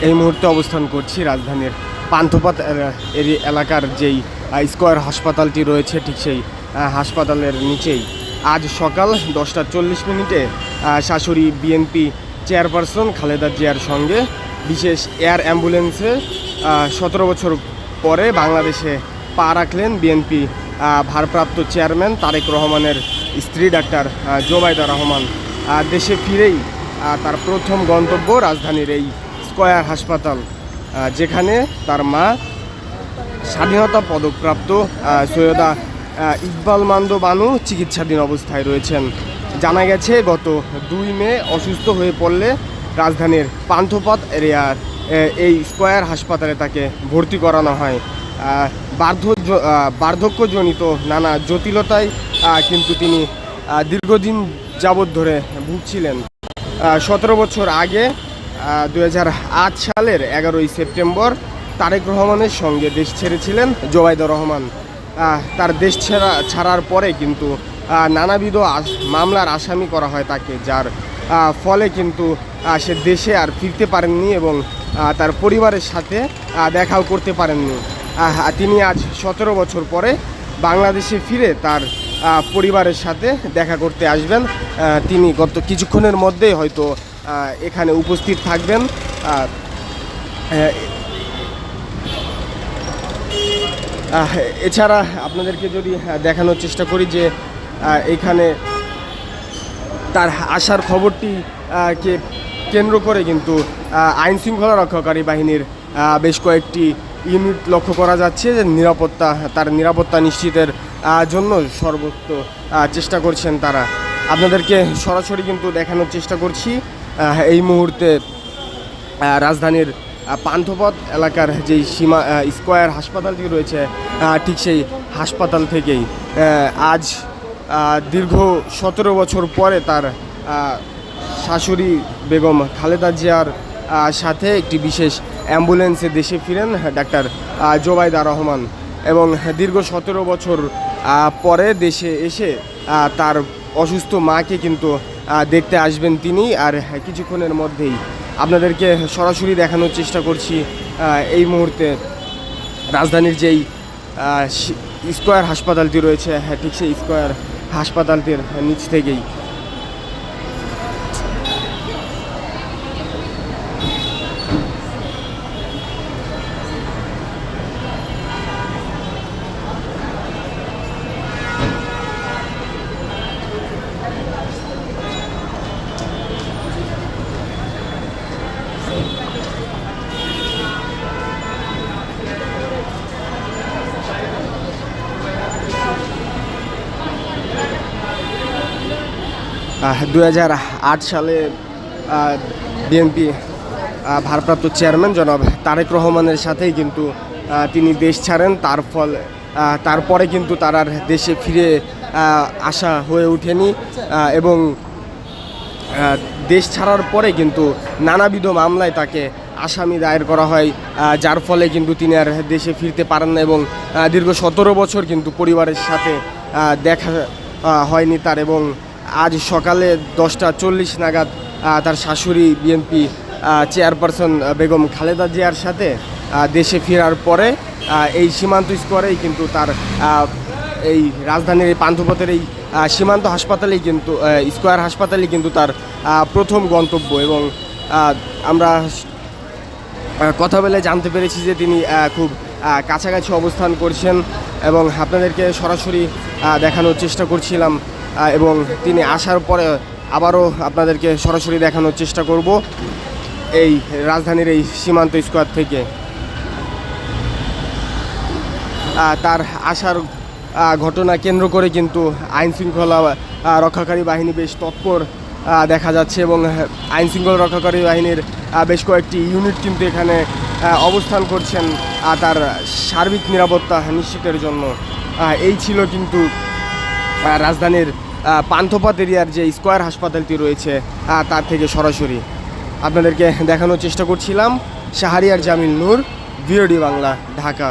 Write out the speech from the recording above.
এই মুহূর্তে অবস্থান করছি রাজধানীর পান্থপাত এলা- এরি- এলাকার যেই স্কয়ার হাসপাতালটি রয়েছে ঠিক সেই হাসপাতালের নিচেই। আজ সকাল দশটা চল্লিশ মিনিটে শাশুড়ি বিএনপি চেয়ারপারসন খালেদা জিয়ার সঙ্গে বিশেষ এয়ার অ্যাম্বুলেন্সে সতেরো বছর পরে বাংলাদেশে পা রাখলেন বিএনপি ভারপ্রাপ্ত চেয়ারম্যান তারেক রহমানের স্ত্রী ডাক্তার আহ, জোবাইদা রহমান। দেশে ফিরেই তার প্রথম গন্তব্য রাজধানীর এই স্কয়ার হাসপাতাল যেখানে তার মা স্বাধীনতা পদকপ্রাপ্ত সৈয়দা ইকবাল মান্দ বানু চিকিৎসাধীন অবস্থায় রয়েছেন। জানা গেছে, গত দুই মে অসুস্থ হয়ে পড়লে রাজধানীর পান্থপথ এরিয়ার এই স্কয়ার হাসপাতালে তাকে ভর্তি করানো হয়। বার্ধ বার্ধক্যজনিত নানা জটিলতায় কিন্তু তিনি দীর্ঘদিন যাবৎ ধরে ভুগছিলেন। সতেরো বছর আগে দু সালের এগারোই সেপ্টেম্বর তারেক রহমানের সঙ্গে দেশ ছেড়েছিলেন জোবাইদা রহমান। তার দেশ ছেড়া ছাড়ার পরে কিন্তু নানাবিধ মামলার আসামি করা হয় তাকে, যার ফলে কিন্তু সে দেশে আর ফিরতে পারেননি এবং তার পরিবারের সাথে দেখাও করতে পারেননি। তিনি আজ সতেরো বছর পরে বাংলাদেশে ফিরে তার পরিবারের সাথে দেখা করতে আসবেন। তিনি গত কিছুক্ষণের মধ্যেই হয়তো এখানে উপস্থিত থাকবেন। এছাড়া আপনাদেরকে যদি দেখানোর চেষ্টা করি যে এখানে তার আসার খবরটি কে কেন্দ্র করে কিন্তু আইন শৃঙ্খলা রক্ষাকারী বাহিনীর বেশ কয়েকটি ইউনিট লক্ষ্য করা যাচ্ছে যে নিরাপত্তা, তার নিরাপত্তা নিশ্চিতের জন্য সর্বোচ্চ চেষ্টা করছেন তারা। আপনাদেরকে সরাসরি কিন্তু দেখানোর চেষ্টা করছি। এই মুহূর্তে রাজধানীর পান্থপথ এলাকার যেই সীমা স্কয়ার হাসপাতালটি রয়েছে ঠিক সেই হাসপাতাল থেকেই। আজ দীর্ঘ সতেরো বছর পরে তার শাশুড়ি বেগম খালেদা জিয়ার সাথে একটি বিশেষ অ্যাম্বুলেন্সে দেশে ফিরেন ডাক্তার জোবাইদা রহমান। এবং দীর্ঘ সতেরো বছর পরে দেশে এসে তার অসুস্থ মাকে কিন্তু দেখতে আসবেন তিনি। আর কিছুক্ষণের মধ্যেই আপনাদেরকে সরাসরি দেখানোর চেষ্টা করছি এই মুহূর্তে রাজধানীর যেই স্কোয়ার হাসপাতালটি রয়েছে হ্যাঁ ঠিক সেই স্কোয়ার হাসপাতালটির নিচ থেকেই। দু হাজার আট সালে বিএনপি ভারপ্রাপ্ত চেয়ারম্যান জনাব তারেক রহমানের সাথেই কিন্তু তিনি দেশ ছাড়েন। তার ফল তারপরে কিন্তু তার আর দেশে ফিরে আসা হয়ে ওঠেনি। এবং দেশ ছাড়ার পরে কিন্তু নানাবিধ মামলায় তাকে আসামি দায়ের করা হয়। যার ফলে কিন্তু তিনি আর দেশে ফিরতে পারেন না এবং দীর্ঘ সতেরো বছর কিন্তু পরিবারের সাথে দেখা হয়নি তার এবং আজ সকালে দশটা চল্লিশ নাগাদ তার শাশুড়ি বিএনপি চেয়ারপারসন বেগম খালেদা জিয়ার সাথে দেশে ফেরার পরে এই সীমান্ত স্কোয়ারেই কিন্তু তার এই রাজধানীর এই পান্থপথের এই সীমান্ত হাসপাতালেই কিন্তু স্কোয়ার হাসপাতালেই কিন্তু তার প্রথম গন্তব্য এবং আমরা কথা বলে জানতে পেরেছি যে তিনি খুব কাছাকাছি অবস্থান করছেন এবং আপনাদেরকে সরাসরি দেখানোর চেষ্টা করছিলাম। এবং তিনি আসার পরে আবারও আপনাদেরকে সরাসরি দেখানোর চেষ্টা করব এই রাজধানীর এই সীমান্ত স্কোয়ার থেকে। তার আসার ঘটনা কেন্দ্র করে কিন্তু আইন শৃঙ্খলা রক্ষাকারী বাহিনী বেশ তৎপর দেখা যাচ্ছে এবং আইন শৃঙ্খলা রক্ষাকারী বাহিনীর বেশ কয়েকটি ইউনিট কিন্তু এখানে অবস্থান করছেন তার সার্বিক নিরাপত্তা নিশ্চিতের জন্য। এই ছিল কিন্তু রাজধানীর পান্থপথ এরিয়ার যে স্কোয়ার হাসপাতালটি রয়েছে তার থেকে সরাসরি আপনাদেরকে দেখানোর চেষ্টা করছিলাম। শাহরিয়ার জামিন নূর, ভিওডি বাংলা, ঢাকা।